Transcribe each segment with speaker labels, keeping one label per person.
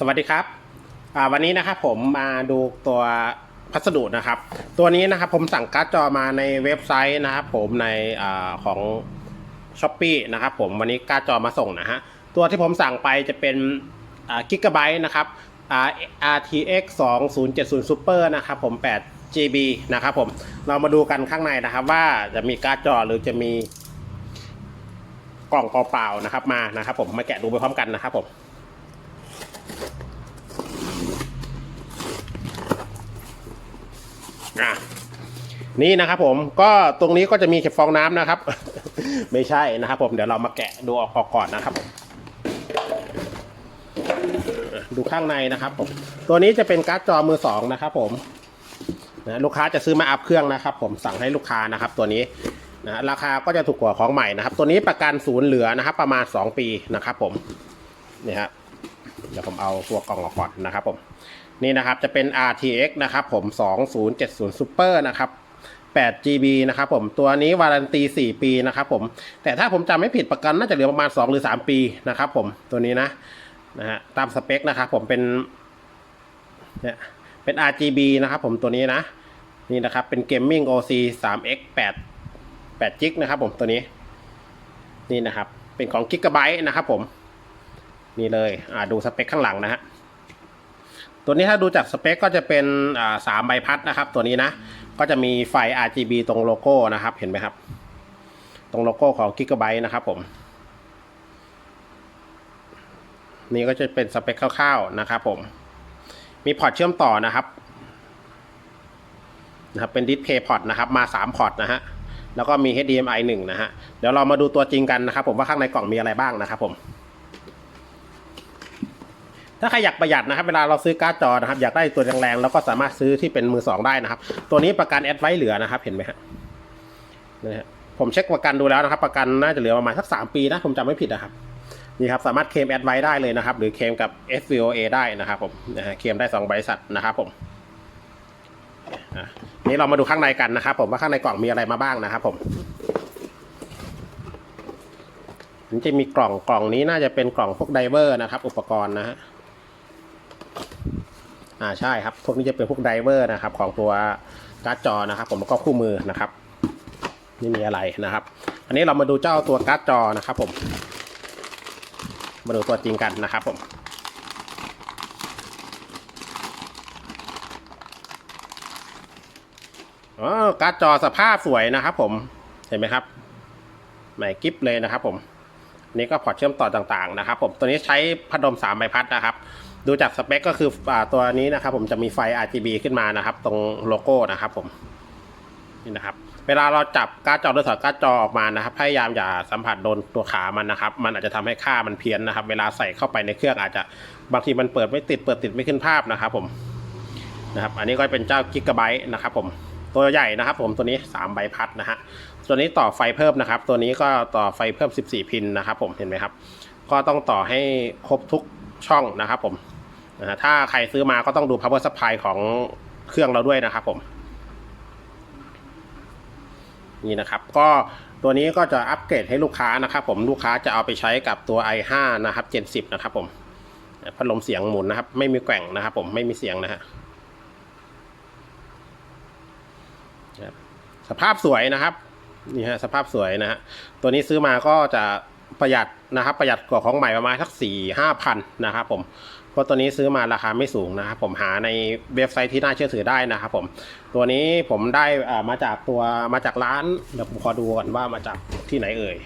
Speaker 1: สวัสดีครับวันนี้นะครับผมมาดูตัวพัสดุนะครับ ตัวนี้นะครับผมสั่งการ์ดจอมาในเว็บไซต์นะครับผมในอของช้อปปีนะครับผมวันนี้การ์ดจอมาส่งนะฮะตัวที่ผมสั่งไปจะเป็นกิกะไบต์นะครับอ่า RTX 2070 Super นะครับผม 8 GB นะครับผมเรามาดูกันข้างในนะครับ ว่าจะมีการ์ดจอหรือจะมีกล่องเปล่าๆนะครับมานะครับผมมาแกะดูไปพร้อมกันนะครับผม อะนี่นะครับผมก็ตรงนี้ก็จะมีฟองน้ำนะครับ ไม่ใช่นะครับผมเดี๋ยวเรามาแกะดูออกก่อนนะครับผมดูข้างในนะครับผมตัวนี้จะเป็นการ์ดจอมือสองนะครับผมนะลูกค้าจะซื้อมาอัพเครื่องนะครับ ผมสั่งให้ลูกค้านะครับ ตัวนี้นะราคาก็จะถูกกว่าของใหม่นะครับ ตัวนี้ประกันศูนย์เหลือนะครับ ประมาณ 2 ปีนะครับ ผมนี่ฮะ เดี๋ยวผมเอาตัวกล่องออกก่อนนะครับผมนี่นะครับจะเป็น RTX นะครับผม 2070 Super นะครับ 8 GB นะครับผมตัวนี้วารันตี 4 ปีนะครับผมแต่ถ้าผมจำไม่ผิดประกันน่าจะเหลือประมาณ 2 หรือ 3 ปีนะครับผมตัวนี้นะนะฮะตามสเปคนะครับผมเป็นเนี่ยเป็น RGB นะครับผมตัวนี้นะ นี่นะครับเป็น Gaming OC 3X 8 8 g นะครับผมตัวนี้ นี่นะครับ เป็นของ Gigabyte นะครับผม นี่เลยอ่าดูสเปคข้างหลังนะฮะตัวนี้ถ้าดูจากสเปคก็จะเป็นอ่าสามใบพัดนะครับ ตัวนี้นะก็จะมีไฟ RGB ตรงโลโก้นะครับ เห็นไหมครับ ตรงโลโก้ของ Gigabyte นะครับผมนี่ก็จะเป็นสเปคคร่าวๆนะครับผม มีพอร์ตเชื่อมต่อนะครับนะครับ เป็นดิสเพย์พอร์ตนะครับ มา 3 พอร์ตนะฮะ แล้วก็มี HDMI 1 นะฮะ เดี๋ยวเรามาดูตัวจริงกันนะครับผมว่าข้างในกล่องมีอะไรบ้างนะครับผม ถ้าใครอยากประหยัดนะครับเวลาเราซื้อการ์ดจอนะครับอยากได้ตัวแรงๆแล้วก็สามารถซื้อที่เป็นมือสองได้นะครับ ตัวนี้ประกันแอดไว้เหลือนะครับ เห็นไหมฮะนี่ฮะผมเช็คประกันดูแล้วนะครับ ประกันน่าจะเหลือประมาณสักสามปีนะผมจำไม่ผิดนะครับนี่ครับสามารถเคลมแอดไว้ได้เลยนะครับ หรือเคลมกับ FVOA ได้นะครับผมนะฮะเคลมได้สองบริษัทนะครับผมนี่เรามาดูข้างในกันนะครับ ผมว่าข้างในกล่องมีอะไรมาบ้างนะครับ ผมมันจะมีกล่องกล่องนี้น่าจะเป็นกล่องพวกไดเวอร์นะครับ อุปกรณ์นะฮะ อ่าใช่ครับ พวกนี้จะเป็นพวกไดเวอร์นะครับ ของตัวการ์ดจอนะครับ ผมแล้วก็คู่มือนะครับนี่มีอะไรนะครับ อันนี้เรามาดูเจ้าตัวการ์ดจอนะครับ ผม มาดูตัวจริงกันนะครับ ผมอ๋อการ์ดจอสภาพสวยนะครับ ผมเห็นไหมครับใหม่กิฟเลยนะครับ ผมนี่ก็พอร์ตเชื่อมต่อต่างๆนะครับ ผมตัวนี้ใช้พัดลมสามใบพัดนะครับ ดูจากสเปคก็คืออตัวนี้นะครับ ผมจะมีไฟ RGB ขึ้นมานะครับ ตรงโลโก้นะครับ ผมนี่นะครับ เวลาเราจับการ์ดจอหรือถอดการ์ดจอออกมานะครับ พยายามอย่าสัมผัสโดนตัวขามันนะครับ มันอาจจะทำให้ค่ามันเพี้ยนนะครับ เวลาใส่เข้าไปในเครื่องอาจจะบางทีมันเปิดไม่ติดเปิดติดไม่ขึ้นภาพนะครับ ผมนะครับ อันนี้ก็เป็นเจ้ากิกะไบต์นะครับ ผมตัวใหญ่นะครับ ผมตัวนี้3ใบพัดนะฮะตัวนี้ต่อไฟเพิ่มนะครับ ตัวนี้ก็ต่อไฟเพิ่ม 14 พินนะครับ ผมเห็นไหมครับ ก็ต้องต่อให้ครบทุกช่องนะครับผม นะฮะถ้าใครซื้อมาก็ต้องดู power supply ของเครื่องเราด้วยนะครับผมนี่นะครับ ก็ตัวนี้ก็จะอัปเกรดให้ลูกค้านะครับผมลูกค้าจะเอาไปใช้กับตัว i5 นะครับ Gen 10 นะครับผมพัดลมเสียงหมุนนะครับ ไม่มีแกว่งนะครับ ผมไม่มีเสียงนะฮะสภาพสวยนะครับนี่ฮะสภาพสวยนะฮะตัวนี้ซื้อมาก็จะ ประหยัดนะครับ ประหยัดกว่าของใหม่ประมาณสักสี่ห้าพันนะครับผมเพราะตัวนี้ซื้อมาราคาไม่สูงนะครับผมหาในเว็บไซต์ที่น่าเชื่อถือได้นะครับผมตัวนี้ผมได้อ่ามาจากตัวมาจากร้านเดี๋ยวผมขอดูก่อนว่ามาจากที่ไหนเอ่ย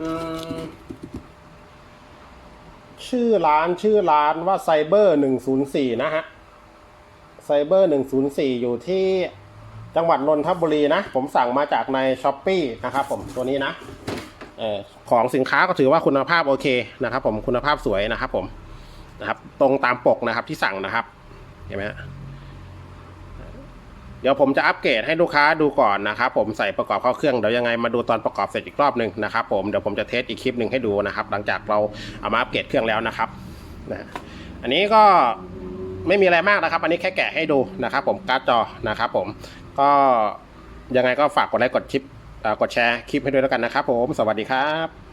Speaker 1: อืมชื่อร้านชื่อร้านว่าไซเบอร์หนึ่งศูนย์สี่นะฮะ ไซเบอร์หนึ่งศูนย์สี่อยู่ที่จังหวัดนนทบุรีนะ ผมสั่งมาจากในช้อปปีนะครับผมตัวนี้นะเออของสินค้าก็ถือว่าคุณภาพโอเคนะครับ ผมคุณภาพสวยนะครับ ผมนะครับ ตรงตามปกนะครับที่สั่งนะครับเห็นไหมเดี๋ยวผมจะอัปเกรดให้ลูกค้าดูก่อนนะครับ ผมใส่ประกอบเข้าเครื่องเดี๋ยวยังไงมาดูตอนประกอบเสร็จอีกรอบหนึ่งนะครับ ผมเดี๋ยวผมจะเทสอีกคลิปหนึ่งให้ดูนะครับ หลังจากเราเอามาอัปเกรดเครื่องแล้วนะครับนะอันนี้ก็ ไม่มีอะไรมากนะครับ อันนี้แค่แกะให้ดูนะครับ ผมการ์ดจอนะครับ ผมก็ยังไงก็ฝากกดไลค์กดชิปกดแชร์คลิปให้ด้วยแล้วกันนะครับ ผมสวัสดีครับ